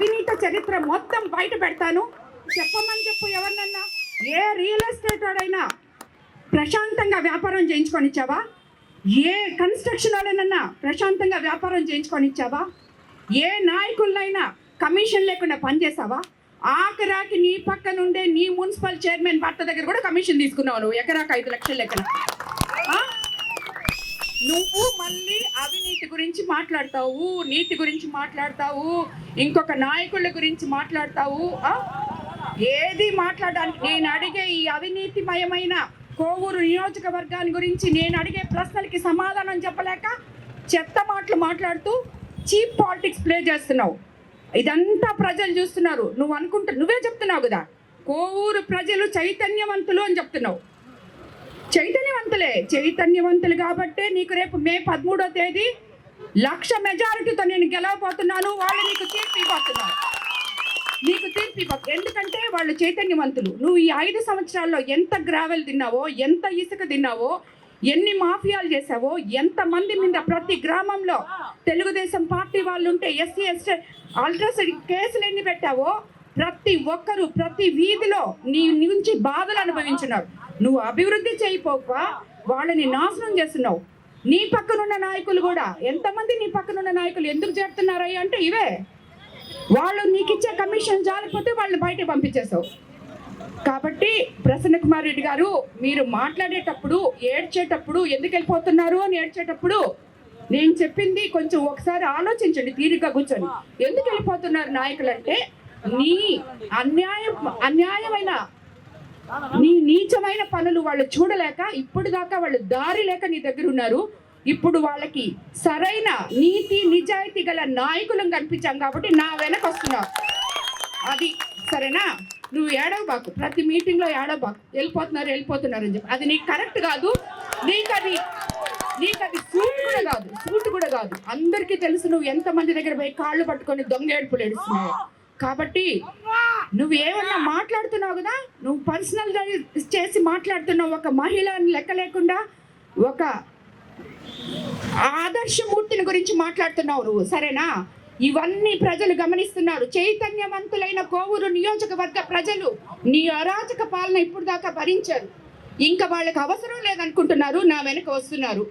అవినీత చరిత్ర మొత్తం బయట పెడతాను. చెప్పమని చెప్పు ఎవరినన్నా? ఏ రియల్ ఎస్టేట్ వాడైనా ప్రశాంతంగా వ్యాపారం చేయించుకొని ఇచ్చావా ఏ కన్స్ట్రక్షన్ వాళ్ళనన్నా ప్రశాంతంగా వ్యాపారం చేయించుకొని ఇచ్చావా ఏ నాయకులైనా కమిషన్ లేకుండా పనిచేసావా? ఆఖరాకి నీ పక్కన ఉండే నీ మున్సిపల్ చైర్మన్ భర్త దగ్గర కూడా కమిషన్ తీసుకున్నావు నువ్వు. ఎకరాకు ఐదు లక్షలు లెక్కన. నువ్వు మళ్ళీ గురించి మాట్లాడతావు నీతి గురించి మాట్లాడతావు ఇంకొక నాయకుల గురించి మాట్లాడతావు ఏది మాట్లాడడానికి? నేను అడిగే ఈ అవినీతిమయమైన కోవూరు నియోజకవర్గాన్ని గురించి నేను అడిగే ప్రశ్నలకి సమాధానం చెప్పలేక చెత్త మాటలు మాట్లాడుతూ చీప్ పాలిటిక్స్ ప్లే చేస్తున్నావు. ఇదంతా ప్రజలు చూస్తున్నారు. నువ్వు అనుకుంటా నువ్వే చెప్తున్నావు కదా. కోవూరు ప్రజలు చైతన్యవంతులు అని చెప్తున్నావు. చైతన్యవంతులే. చైతన్యవంతులు కాబట్టే నీకు రేపు మే పదమూడో తేదీ లక్ష మెజారిటీతో నేను గెలవబోతున్నాను. వాళ్ళు నీకు తీర్పు ఇవ్వబోతున్నారు. నీకు తీర్పు ఇవ్వ ఎందుకంటే వాళ్ళు చైతన్యవంతులు. నువ్వు ఈ ఐదు సంవత్సరాల్లో ఎంత గ్రావెల్ తిన్నావో ఎంత ఇసుక తిన్నావో ఎన్ని మాఫియాలు చేసావో ఎంత మంది మీద ప్రతి గ్రామంలో తెలుగుదేశం పార్టీ వాళ్ళు ఉంటే ఎస్సీ ఎస్టీ అల్ట్రాస్ కేసులు ఎన్ని పెట్టావో ప్రతి ఒక్కరు ప్రతి వీధిలో నీ నుంచి బాధలు అనుభవించున్నారు నువ్వు అభివృద్ధి చేయపోక వాళ్ళని నాశనం చేస్తున్నావు. నీ పక్కనున్న నాయకులు కూడా. ఎంతమంది నీ పక్కనున్న నాయకులు ఎందుకు చేరుతున్నారయ్య అంటే ఇవే. వాళ్ళు నీకు ఇచ్చే కమిషన్ జాలకపోతే వాళ్ళని బయట పంపించేసావు కాబట్టి ప్రసన్న కుమార్ రెడ్డి గారు మీరు మాట్లాడేటప్పుడు ఏడ్చేటప్పుడు ఎందుకు వెళ్ళిపోతున్నారు అని ఏడ్చేటప్పుడు నేను చెప్పింది కొంచెం ఒకసారి ఆలోచించండి తీరిగ్గా కూర్చొని. ఎందుకు వెళ్ళిపోతున్నారు నాయకులు అంటే నీ అన్యాయం అన్యాయమైన నీ నీచమైన పనులు వాళ్ళు చూడలేక ఇప్పుడు దాకా వాళ్ళు దారి లేక నీ దగ్గర ఉన్నారు. ఇప్పుడు వాళ్ళకి సరైన నీతి నిజాయితీ గల నాయకులను కనిపించాం కాబట్టి నా వెనక వస్తున్నావు. అది సరేనా? నువ్వు ఏడవబాకు ప్రతి మీటింగ్లో ఏడవబాకు వెళ్ళిపోతున్నారు వెళ్ళిపోతున్నారు అని చెప్పి. అది నీకు కరెక్ట్ కాదు. నీకు అది నీకు అది సూట్ కూడా కాదు. సూట్ కూడా కాదు. అందరికీ తెలుసు నువ్వు ఎంతమంది దగ్గర పోయి కాళ్ళు పట్టుకొని దొంగ ఏడుపులు ఏడుస్తున్నావు. కాబట్టి నువ్వు ఏమన్నా మాట్లాడుతున్నావు కదా? నువ్వు పర్సనల్గా చేసి మాట్లాడుతున్నావు. ఒక మహిళని లెక్క లేకుండా ఒక ఆదర్శమూర్తిని గురించి మాట్లాడుతున్నావు నువ్వు. సరేనా? ఇవన్నీ ప్రజలు గమనిస్తున్నారు. చైతన్యవంతులైన కోవూరు నియోజకవర్గ ప్రజలు నీ అరాచక పాలన ఇప్పుడు దాకా భరించారు. ఇంకా వాళ్ళకి అవసరం లేదనుకుంటున్నారు. నా వెనక వస్తున్నారు.